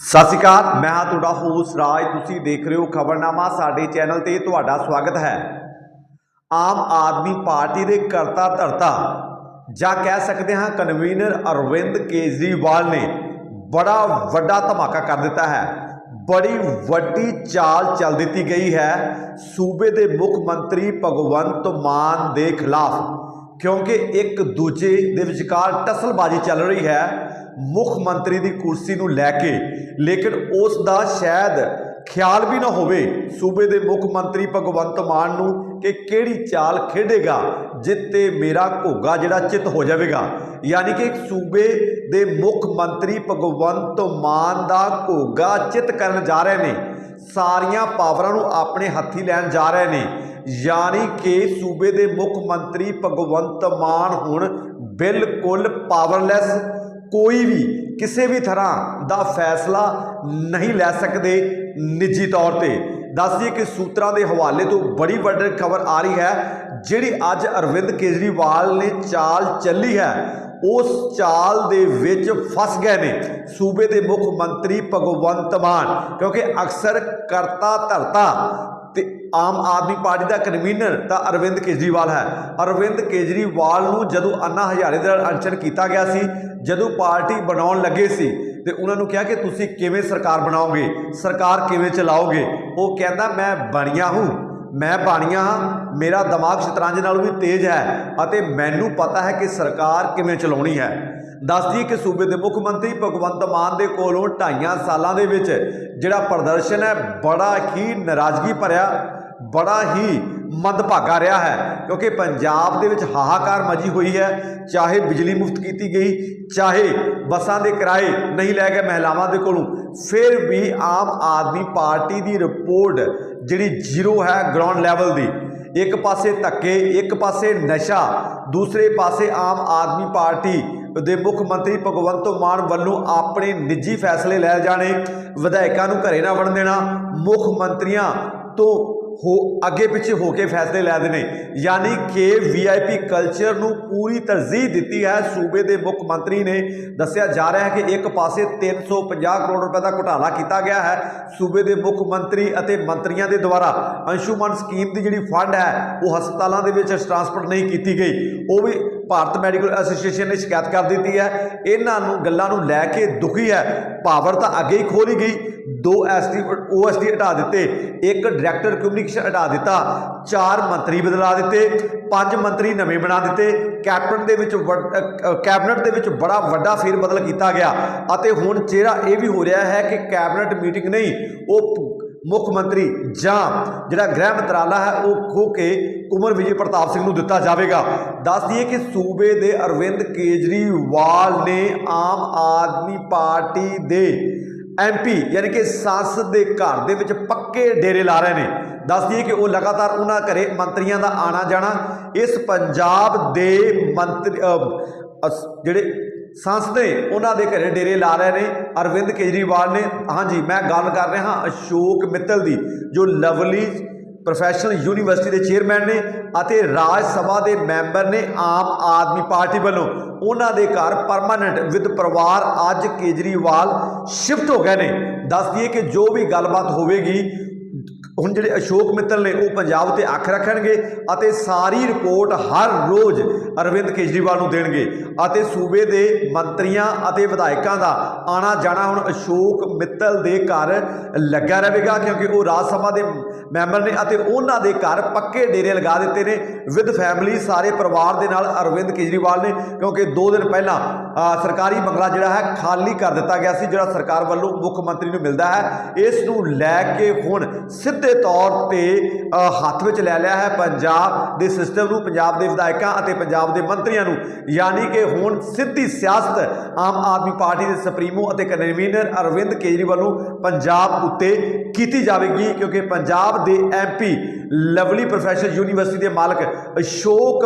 ਸਤਿ ਸ਼੍ਰੀ ਅਕਾਲ, ਮੈਂ ਹਾਂ ਤੁਹਾਡਾ ਹੋਸਟ ਰਾਜ। ਤੁਸੀਂ ਦੇਖ ਰਹੇ ਹੋ ਖਬਰਨਾਮਾ, ਸਾਡੇ ਚੈਨਲ ਤੇ ਤੁਹਾਡਾ ਸਵਾਗਤ ਹੈ। ਆਮ ਆਦਮੀ ਪਾਰਟੀ ਦੇ ਕਰਤਾ ਧਰਤਾ, ਜਾਂ ਕਹਿ ਸਕਦੇ ਹਾਂ ਕਨਵੀਨਰ ਅਰਵਿੰਦ ਕੇਜਰੀਵਾਲ ਨੇ ਬੜਾ ਵੱਡਾ ਧਮਾਕਾ ਕਰ ਦਿੱਤਾ ਹੈ। ਬੜੀ ਵੱਡੀ ਚਾਲ ਚੱਲ ਦਿੱਤੀ ਗਈ ਹੈ। ਸੂਬੇ ਦੇ ਮੁੱਖ ਮੰਤਰੀ ਭਗਵੰਤ ਮਾਨ ਦੇ ਖਿਲਾਫ ਕਿਉਂਕਿ ਇੱਕ ਦੂਜੇ ਦੇ ਵਿਚਕਾਰ ਟਸਲਬਾਜ਼ੀ ਚੱਲ ਰਹੀ ਹੈ ਮੁੱਖ ਮੰਤਰੀ ਦੀ ਕੁਰਸੀ ਨੂੰ ਲੈ ਕੇ। ਲੇਕਿਨ ਉਸ ਦਾ ਸ਼ਾਇਦ ਖਿਆਲ ਵੀ ਨਾ ਹੋਵੇ ਸੂਬੇ ਦੇ ਮੁੱਖ ਮੰਤਰੀ ਭਗਵੰਤ ਮਾਨ ਨੂੰ ਕਿ ਕਿਹੜੀ ਚਾਲ ਖੇਡੇਗਾ, ਜਿੱਤੇ ਮੇਰਾ ਘੋਗਾ ਜਿਹੜਾ ਚਿੱਤ ਹੋ ਜਾਵੇਗਾ। ਯਾਨੀ ਕਿ ਇੱਕ ਸੂਬੇ ਦੇ ਮੁੱਖ ਮੰਤਰੀ ਭਗਵੰਤ ਮਾਨ ਦਾ ਘੋਗਾ ਚਿੱਤ ਕਰਨ ਜਾ ਰਹੇ ਨੇ। ਸਾਰੀਆਂ ਪਾਵਰਾਂ ਨੂੰ ਆਪਣੇ ਹੱਥੀ ਲੈਣ ਜਾ ਰਹੇ ਨੇ। ਯਾਨੀ ਕਿ ਸੂਬੇ ਦੇ ਮੁੱਖ ਮੰਤਰੀ ਭਗਵੰਤ ਮਾਨ ਹੁਣ ਬਿਲਕੁਲ ਪਾਵਰਲੈਸ ਕੋਈ ਵੀ, ਕਿਸੇ ਵੀ ਤਰ੍ਹਾਂ ਦਾ ਫੈਸਲਾ ਨਹੀਂ ਲੈ ਸਕਦੇ ਨਿੱਜੀ ਤੌਰ ਤੇ। ਦੱਸਦੀ ਕਿ ਸੂਤਰਾਂ ਦੇ ਹਵਾਲੇ ਤੋਂ ਬੜੀ ਵੱਡੀ ਖਬਰ ਆ ਰਹੀ ਹੈ, ਜਿਹੜੀ ਅੱਜ ਅਰਵਿੰਦ ਕੇਜਰੀਵਾਲ ਨੇ ਚਾਲ ਚੱਲੀ ਹੈ। ਉਸ ਚਾਲ ਦੇ ਵਿੱਚ ਫਸ ਗਏ ਨੇ ਸੂਬੇ ਦੇ ਮੁੱਖ ਮੰਤਰੀ ਭਗਵੰਤ ਮਾਨ, ਕਿਉਂਕਿ ਅਕਸਰ ਕਰਤਾ ਧਰਤਾ ਆਮ ਆਦਮੀ ਪਾਰਟੀ ਦਾ ਕਨਵੀਨਰ ਤਾਂ ਅਰਵਿੰਦ ਕੇਜਰੀਵਾਲ ਹੈ। ਅਰਵਿੰਦ ਕੇਜਰੀਵਾਲ ਨੂੰ ਜਦੋਂ ਅੰਨਾ ਹਜ਼ਾਰੇ ਦੇ ਨਾਲ ਅਨਸ਼ਨ ਕੀਤਾ ਗਿਆ ਸੀ, ਜਦੋਂ ਪਾਰਟੀ ਬਣਾਉਣ ਲੱਗੇ ਸੀ ਤੇ ਉਹਨਾਂ ਨੂੰ ਕਿਹਾ ਕਿ ਤੁਸੀਂ ਕਿਵੇਂ ਸਰਕਾਰ ਬਣਾਓਗੇ, ਸਰਕਾਰ ਕਿਵੇਂ ਚਲਾਓਗੇ? ਉਹ ਕਹਿੰਦਾ, ਮੈਂ ਬਣਿਆ ਹੂੰ। ਮੈਂ ਬਾਣੀਆ ਹਾਂ। ਮੇਰਾ ਦਿਮਾਗ ਸ਼ਤਰੰਜ ਨਾਲੋਂ ਵੀ ਤੇਜ਼ ਹੈ ਅਤੇ ਮੈਨੂੰ ਪਤਾ ਹੈ ਕਿ ਸਰਕਾਰ ਕਿਵੇਂ ਚਲਾਉਣੀ ਹੈ। ਦੱਸ ਦਈਏ ਕਿ ਸੂਬੇ ਦੇ ਮੁੱਖ ਮੰਤਰੀ ਭਗਵੰਤ ਮਾਨ ਦੇ ਕੋਲੋਂ ਢਾਈਆਂ ਸਾਲਾਂ ਦੇ ਵਿੱਚ ਜਿਹੜਾ ਪ੍ਰਦਰਸ਼ਨ ਹੈ, ਬੜਾ ਹੀ ਨਾਰਾਜ਼ਗੀ ਭਰਿਆ। ਬੜਾ ਹੀ ਮੰਦਭਾਗਾ ਰਿਹਾ ਹੈ, ਕਿਉਂਕਿ ਪੰਜਾਬ ਦੇ ਵਿੱਚ ਹਾਹਾਕਾਰ ਮਜੀ ਹੋਈ ਹੈ, ਚਾਹੇ ਬਿਜਲੀ ਮੁਫਤ ਕੀਤੀ ਗਈ, ਚਾਹੇ ਬੱਸਾਂ ਦੇ ਕਿਰਾਏ ਨਹੀਂ ਲੈ ਗਏ ਮਹਿਲਾਵਾਂ ਦੇ ਕੋਲੋਂ, ਫਿਰ ਵੀ ਆਮ ਆਦਮੀ ਪਾਰਟੀ ਦੀ ਰਿਪੋਰਟ ਜਿਹੜੀ ਜ਼ੀਰੋ ਹੈ ਗਰਾਊਂਡ ਲੈਵਲ ਦੀ, ਇੱਕ ਪਾਸੇ ਧੱਕੇ, ਇੱਕ ਪਾਸੇ ਨਸ਼ਾ, ਦੂਸਰੇ ਪਾਸੇ ਆਮ ਆਦਮੀ ਪਾਰਟੀ ਦੇ ਮੁੱਖ ਮੰਤਰੀ ਭਗਵੰਤ ਮਾਨ ਵੱਲੋਂ ਆਪਣੇ ਨਿੱਜੀ ਫੈਸਲੇ ਲੈ ਜਾਣੇ, ਵਿਧਾਇਕਾਂ ਨੂੰ ਘਰੇ ਨਾ ਵੜਨ ਦੇਣਾ, ਮੁੱਖ ਮੰਤਰੀਆਂ ਤੋਂ ਹੋ, ਅੱਗੇ ਪਿੱਛੇ ਹੋ ਕੇ ਫੈਸਲੇ ਲੈ ਦੇਣੇ ਯਾਨੀ ਕਿ ਵੀਆਈਪੀ ਕਲਚਰ ਨੂੰ ਪੂਰੀ ਤਰਜੀਹ ਦਿੱਤੀ ਹੈ। ਸੂਬੇ ਦੇ ਮੁੱਖ ਮੰਤਰੀ ਨੇ ਦੱਸਿਆ ਜਾ ਰਿਹਾ ਹੈ ਕਿ ਇੱਕ ਪਾਸੇ 350 ਕਰੋੜ ਰੁਪਏ ਦਾ ਘੁਟਾਲਾ ਕੀਤਾ ਗਿਆ ਹੈ। ਸੂਬੇ ਦੇ ਮੁੱਖ ਮੰਤਰੀ ਅਤੇ ਮੰਤਰੀਆਂ ਦੇ ਦੁਆਰਾ ਅੰਸ਼ੂਮਨ ਸਕੀਮ ਦੀ ਜਿਹੜੀ ਫੰਡ ਹੈ, ਉਹ ਹਸਪਤਾਲਾਂ ਦੇ ਵਿੱਚ ਟ੍ਰਾਂਸਪੋਰਟ ਨਹੀਂ ਕੀਤੀ ਗਈ। ਉਹ ਵੀ ਭਾਰਤ ਮੈਡੀਕਲ ਐਸੋਸੀਏਸ਼ਨ ਨੇ ਸ਼ਿਕਾਇਤ ਕਰ ਦਿੱਤੀ ਹੈ। ਇਹਨਾਂ ਨੂੰ, ਗੱਲਾਂ ਨੂੰ ਲੈ ਕੇ ਦੁਖੀ ਹੈ। ਪਾਵਰ ਤਾਂ ਅੱਗੇ ਹੀ ਖੋਲੀ ਗਈ। ਦੋ ਐਸਟੀ ਓਐਸਡੀ ਹਟਾ ਦਿੱਤੇ, ਇੱਕ ਡਾਇਰੈਕਟਰ ਕਮਿਊਨੀਕੇਸ਼ਨ ਹਟਾ ਦਿੱਤਾ, ਚਾਰ ਮੰਤਰੀ ਬਦਲਾ ਦਿੱਤੇ, ਪੰਜ ਮੰਤਰੀ ਨਵੇਂ ਬਣਾ ਦਿੱਤੇ ਕੈਬਨਿਟ ਦੇ ਵਿੱਚ ਵੱਡ- ਕੈਬਨਿਟ ਦੇ ਵਿੱਚ ਬੜਾ ਵੱਡਾ ਫੇਰ ਬਦਲ ਕੀਤਾ ਗਿਆ ਅਤੇ ਹੁਣ ਚਿਹਰਾ ਇਹ ਵੀ ਹੋ ਰਿਹਾ ਹੈ ਕਿ ਕੈਬਨਿਟ ਮੀਟਿੰਗ ਨਹੀਂ, ਉਹ ਮੁੱਖ ਮੰਤਰੀ ਜਾਂ ਜਿਹੜਾ ਗ੍ਰਹਿ ਮੰਤਰਾਲਾ ਹੈ, ਉਹ ਖੋ ਕੇ ਕੁਮਰ ਵਿਜੇ ਪ੍ਰਤਾਪ ਸਿੰਘ ਨੂੰ ਦਿੱਤਾ ਜਾਵੇਗਾ। ਦੱਸ ਦਈਏ ਕਿ ਸੂਬੇ ਦੇ ਅਰਵਿੰਦ ਕੇਜਰੀਵਾਲ ਨੇ ਆਮ ਆਦਮੀ ਪਾਰਟੀ ਦੇ ਐਮਪੀ ਯਾਨੀ ਕਿ ਸੰਸਦ ਦੇ ਘਰ ਦੇ ਵਿੱਚ ਪੱਕੇ ਡੇਰੇ ਲਾ ਰਹੇ ਨੇ। ਦੱਸ ਦਈਏ ਕਿ ਉਹ ਲਗਾਤਾਰ ਉਹਨਾਂ ਘਰੇ ਮੰਤਰੀਆਂ ਦਾ ਆਣਾ ਜਾਣਾ, ਇਸ ਪੰਜਾਬ ਦੇ ਮੰਤਰੀ ਜਿਹੜੇ ਸੰਸਦ ਨੇ, ਉਹਨਾਂ ਦੇ ਘਰੇ ਡੇਰੇ ਲਾ ਰਹੇ ਨੇ। ਅਰਵਿੰਦ ਕੇਜਰੀਵਾਲ ਨੇ, ਹਾਂਜੀ, ਮੈਂ ਗੱਲ ਕਰ ਰਿਹਾ ਹਾਂ ਅਸ਼ੋਕ ਮਿੱਤਲ ਦੀ, ਜੋ ਲਵਲੀ ਪ੍ਰੋਫੈਸ਼ਨਲ ਯੂਨੀਵਰਸਿਟੀ ਦੇ ਚੇਅਰਮੈਨ ਨੇ ਅਤੇ ਰਾਜ ਸਭਾ ਦੇ ਮੈਂਬਰ ਨੇ ਆਮ ਆਦਮੀ ਪਾਰਟੀ ਵੱਲੋਂ ਉਹਨਾਂ ਦੇ ਘਰ ਪਰਮਾਨੈਂਟ ਵਿਦ ਪਰਿਵਾਰ ਅੱਜ ਕੇਜਰੀਵਾਲ ਸ਼ਿਫਟ ਹੋ ਗਏ ਨੇ। ਦੱਸ ਦਈਏ ਕਿ ਜੋ ਵੀ ਗੱਲਬਾਤ ਹੋਵੇਗੀ, ਹੁਣ ਜਿਹੜੇ ਅਸ਼ੋਕ ਮਿੱਤਲ ਨੇ ਉਹ ਪੰਜਾਬ ਤੇ ਅੱਖ ਰੱਖਣਗੇ ਅਤੇ ਸਾਰੀ ਰਿਪੋਰਟ ਹਰ ਰੋਜ਼ ਅਰਵਿੰਦ ਕੇਜਰੀਵਾਲ ਨੂੰ ਦੇਣਗੇ ਅਤੇ ਸੂਬੇ ਦੇ ਮੰਤਰੀਆਂ ਅਤੇ ਵਿਧਾਇਕਾਂ ਦਾ ਆਣਾ ਜਾਣਾ ਹੁਣ ਅਸ਼ੋਕ ਮਿੱਤਲ ਦੇ ਘਰ ਲੱਗਾ ਰਹੇਗਾ ਕਿਉਂਕਿ ਉਹ ਰਾਜ ਸਭਾ ਦੇ ਮੈਂਬਰ ਨੇ ਅਤੇ ਉਹਨਾਂ ਦੇ ਘਰ ਪੱਕੇ ਡੇਰੇ ਲਗਾ ਦਿੱਤੇ ਨੇ ਵਿਦ ਫੈਮਿਲੀ, ਸਾਰੇ ਪਰਿਵਾਰ ਦੇ ਨਾਲ ਅਰਵਿੰਦ ਕੇਜਰੀਵਾਲ ਨੇ, ਕਿਉਂਕਿ 2 ਦਿਨ ਪਹਿਲਾਂ ਸਰਕਾਰੀ ਬੰਗਲਾ ਜਿਹੜਾ ਹੈ ਖਾਲੀ ਕਰ ਦਿੱਤਾ ਗਿਆ ਸੀ, ਜਿਹੜਾ ਸਰਕਾਰ ਵੱਲੋਂ ਮੁੱਖ ਮੰਤਰੀ ਨੂੰ ਮਿਲਦਾ ਹੈ। ਇਸ ਨੂੰ ਲੈ ਕੇ ਹੁਣ ਸਿੱਧੇ ਤੌਰ ਤੇ ਹੱਥ ਵਿੱਚ ਲੈ ਲਿਆ ਹੈ ਪੰਜਾਬ ਦੇ ਸਿਸਟਮ ਨੂੰ, ਪੰਜਾਬ ਦੇ ਵਿਧਾਇਕਾਂ ਅਤੇ ਪੰਜਾਬ ਦੇ ਮੰਤਰੀਆਂ ਨੂੰ। ਯਾਨੀ ਕਿ ਹੁਣ ਸਿੱਧੀ ਸਿਆਸਤ ਆਮ ਆਦਮੀ ਪਾਰਟੀ ਦੇ ਸੁਪਰੀਮੋ ਅਤੇ ਕਨਵੀਨਰ ਅਰਵਿੰਦ ਕੇਜਰੀਵਾਲ ਨੂੰ ਪੰਜਾਬ ਉੱਤੇ ਕੀਤੀ ਜਾਵੇਗੀ, ਕਿਉਂਕਿ ਪੰਜਾਬ ਦੇ ਐਮਪੀ ਲਵਲੀ ਪ੍ਰੋਫੈਸਰ ਯੂਨੀਵਰਸਿਟੀ ਦੇ ਮਾਲਕ ਅਸ਼ੋਕ